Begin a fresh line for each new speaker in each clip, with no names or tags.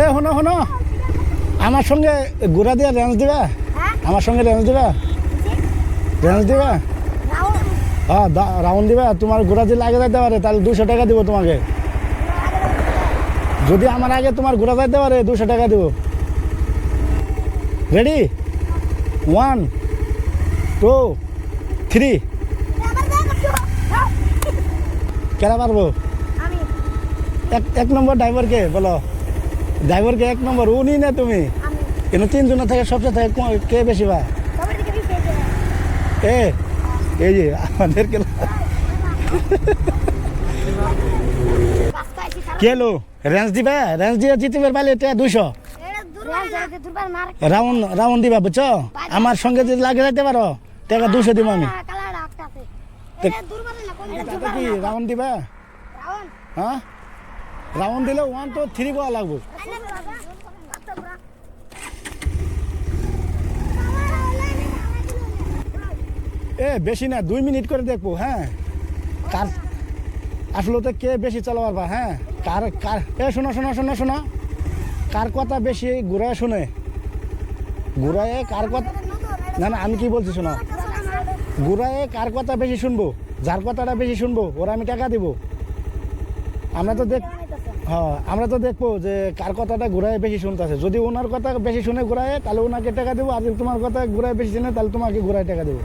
এ শোনো শোনো। আমার সঙ্গে ঘোরা দিয়ে রেঞ্জ দিবা?
হ্যাঁ।
আমার সঙ্গে রেঞ্জ দিবা? রেঞ্জ দিবা? হ্যাঁ রাউন্ড দিবা? তোমার ঘোরা যদি লাগে যাইতে পারে তাহলে দুশো টাকা দিব তোমাকে। যদি আমার আগে তোমার ঘোরা যাইতে পারে দুশো টাকা দিব। রেডি ওয়ান টু থ্রি কেনা পারব এক এক নম্বর ড্রাইভারকে বলো। ড্রাইভারকে এক নম্বর উনি না তুমি? কিন্তু তিনজনের থেকে সবচেয়ে থেকে কো- বেশি বা এ এই যে আমাদেরকে
রাস্তা
কে এলো রেঞ্জ দিবা? রেঞ্জ দিয়ে জিতে পারলে এটা দুশো রাউন্ড রাউন্ড দিবা বুঝছ? আমার সঙ্গে যদি লাগে যাইতে পারো টাকা দুশো দিব আমি। রাউন্ড দিবা? হ্যাঁ? রাউন্ড দিলে ওয়ান টু থ্রি করা লাগবে। এ, বেশি না, দুই মিনিট করে দেখব হ্যাঁ। কার আসলে তো কে বেশি চালাবার পারবা হ্যাঁ। কার কার, এ, শোনো শোনো শোনো শোনো। কার কথা বেশি ঘুরায় শুনে? ঘুরায় কার কথা না না, আমি কি বলছি শোনো। ঘুরায় কার কথা বেশি শুনব? যার কথাটা বেশি শুনব, ওরা আমি টাকা দিব। আমরা তো দেখ হ্যাঁ আমরা তো দেখব যে কার কথাটা ঘুরায় বেশি শুনতেছে। যদি ওনার কথা বেশি শুনে ঘুরায়, তাহলে ওনাকে টাকা দেবো, আর যদি তোমার কথা ঘুরায় বেশি শুনে, তাহলে তোমাকে ঘুরায় টাকা দেবো।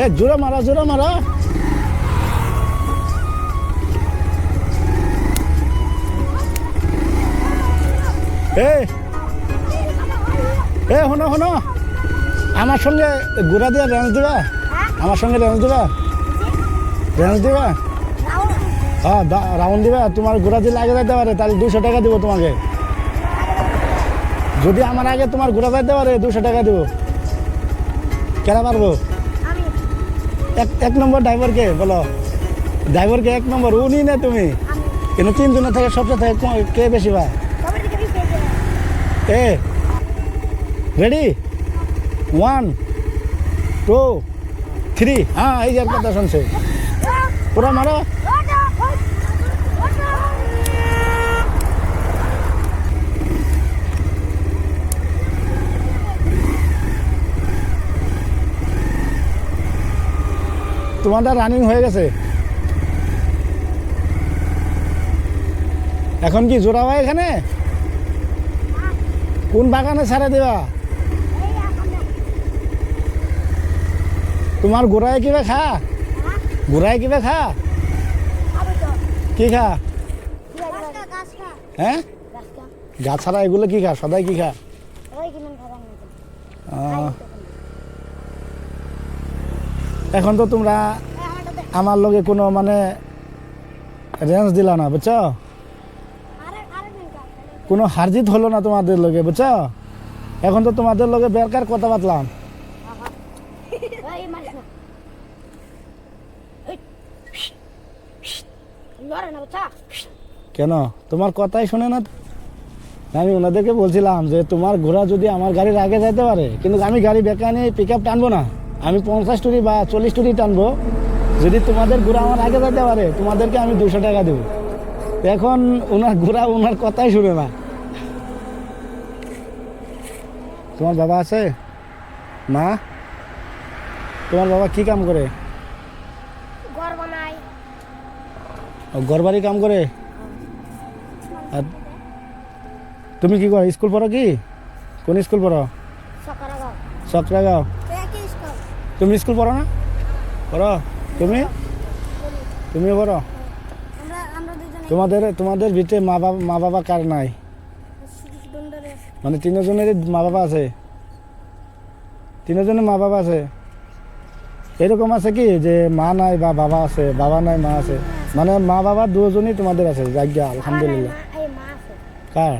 এ, জোরে মারা জোরে মারা। এ এ শোনো শোনো। আমার সঙ্গে ঘোরা দিয়া রেঞ্জ দিবা? আমার সঙ্গে রেঞ্জ দিবা? রেঞ্জ দিবা? হ্যাঁ রাউন্ড দিবা? তোমার গুড়া যদি লাগে যাইতে পারে তাহলে দুশো টাকা দিব তোমাকে। যদি আমার আগে তোমার ঘোরা যাইতে পারে দুশো টাকা দিব। কেনা পারব এক এক নম্বর ড্রাইভারকে বলো। ড্রাইভারকে এক নম্বর উনি না তুমি? কিন্তু তিনজনের থেকে সবচেয়ে থেকে কো- বেশি
হয়েছে।
এ রেডি ওয়ান টু থ্রি হ্যাঁ এই যে কথা শুনছে পুরো মারো। তোমারটা রানিং হয়ে গেছে। এখন কি জোড়া হয় এখানে? কোন বাগানে ছাড়া দেবা? তোমার গোড়ায় কিবা খা? গোড়ায় কিবা খা? কি খা? হ্যাঁ? গাছ ছাড়া এগুলো কি খা? সদাই কি খা? এখন তো তোমরা আমার লগে কোনো মানে রেঞ্জ দিলা না, বুঝছ? কোনো হারজিত হলো না তোমাদের লগে, বুঝছ? এখন তো তোমাদের লগে বেরকার কথা বাতলাম কেন? তোমার কথাই শুনে না আমি ওনাদেরকে বলছিলাম যে তোমার ঘোড়া যদি আমার গাড়ির আগে যাইতে পারে, কিন্তু আমি গাড়ি বেকা নিয়ে পিক আপ টানবো না। আমি পঞ্চাশ টুরি বা চল্লিশ টুরি টানবো। যদি তোমাদের ঘোড়া আমার আগে যাইতে পারে, তোমাদেরকে আমি দুশো টাকা দেবো। এখন ওনার ঘোড়া ওনার কথাই শুনে না। তোমার বাবা আছে? মা তোমার বাবা কি কাম করে?
ঘর বানাই
ঘর বাড়ি কাম করে? আর তুমি কি করো? স্কুল পড়ো কি? কোন স্কুল পড়ো?
সকারাগাঁও।
তুমি স্কুল পড়ো না? পড়ো? তুমি? তুমিও পড়ো? তোমাদের তোমাদের ভিতরে মা বাবা মা বাবা কার নাই? মানে তিনজনেরই মা বাবা আছে? তিনজনের মা বাবা আছে? এরকম আছে কি যে মা নাই বা বাবা আছে বাবা নাই মা আছে। মানে মা বাবা দুজনই তোমাদের আছে যাজ্ঞা আলহামদুলিল্লাহ। কার?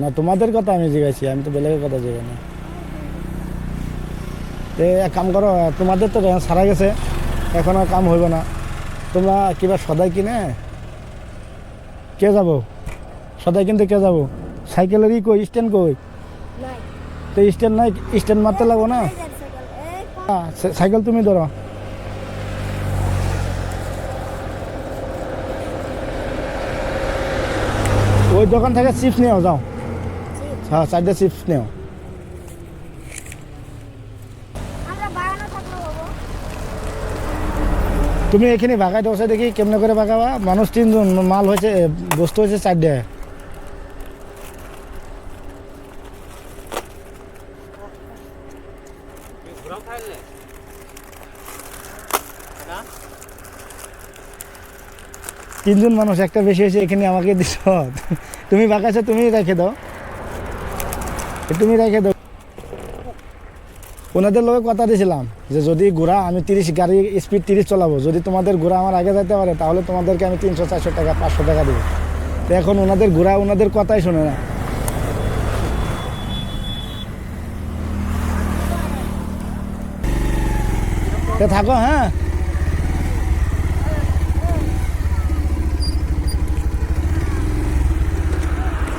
না তোমাদের কথা আমি জিজ্ঞাসি আমি তো বেলেগের কথা জিজ্ঞাসি না এক কাম করো তোমাদের তো সারা গেছে এখন আর কাম হইব না। তোমরা কিবা সদাই কিনে? কে যাব? সদাই কিনতে কে যাব? সাইকেলেরই কই স্ট্যান্ড কই? তো স্ট্যান্ড নাই স্ট্যান্ড মারতে লাগবো না?
সাইকেল
তুমি ধরো। ওই দোকান থেকে চিপস নিও যাও। হ্যাঁ চারটে চিপস নিও। তুমি এখানে ভাগাই দেখি কেমনে করে ভাগাবা মানুষ তিনজন মাল হয়েছে বস্তু হয়েছে চারটে তিনজন মানুষ, একটা বেশি হয়েছে, এখানে আমাকে দিছ তুমি ভাগাইছো তুমি রেখে দাও। তুমি রেখে দাও। ওনাদের লোকে কথা দিয়েছিলাম যে যদি ঘোড়া, আমি তিরিশ গাড়ি স্পিড তিরিশ চালাবো। যদি তোমাদের ঘোড়া আমার আগে যেতে পারে, তাহলে তোমাদেরকে আমি তিনশো, চারশো টাকা, পাঁচশো টাকা দেবো। তো এখন ওনাদের ঘোড়া, ওনাদের কথাই শোনে না। থাকো হ্যাঁ?